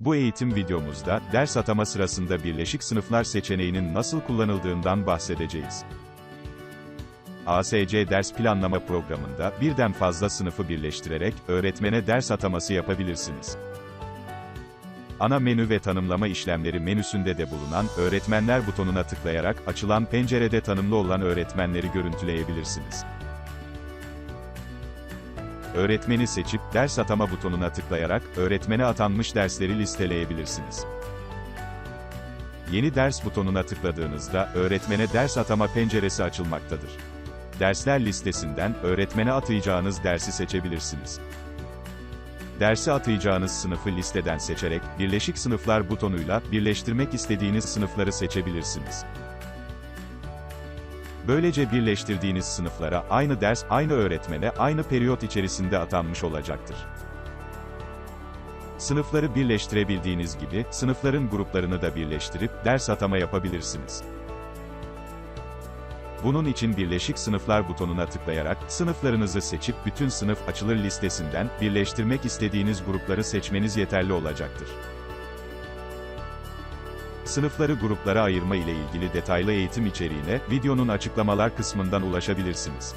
Bu eğitim videomuzda, ders atama sırasında birleşik sınıflar seçeneğinin nasıl kullanıldığından bahsedeceğiz. ASC ders planlama programında, birden fazla sınıfı birleştirerek, öğretmene ders ataması yapabilirsiniz. Ana menü ve tanımlama işlemleri menüsünde de bulunan, öğretmenler butonuna tıklayarak, açılan pencerede tanımlı olan öğretmenleri görüntüleyebilirsiniz. Öğretmeni seçip, ders atama butonuna tıklayarak, öğretmene atanmış dersleri listeleyebilirsiniz. Yeni ders butonuna tıkladığınızda, öğretmene ders atama penceresi açılmaktadır. Dersler listesinden, öğretmene atayacağınız dersi seçebilirsiniz. Dersi atayacağınız sınıfı listeden seçerek, Birleşik Sınıflar butonuyla, birleştirmek istediğiniz sınıfları seçebilirsiniz. Böylece birleştirdiğiniz sınıflara, aynı ders, aynı öğretmene, aynı periyot içerisinde atanmış olacaktır. Sınıfları birleştirebildiğiniz gibi, sınıfların gruplarını da birleştirip, ders atama yapabilirsiniz. Bunun için Birleşik Sınıflar butonuna tıklayarak, sınıflarınızı seçip bütün sınıf açılır listesinden, birleştirmek istediğiniz grupları seçmeniz yeterli olacaktır. Sınıfları gruplara ayırma ile ilgili detaylı eğitim içeriğine, videonun açıklamalar kısmından ulaşabilirsiniz.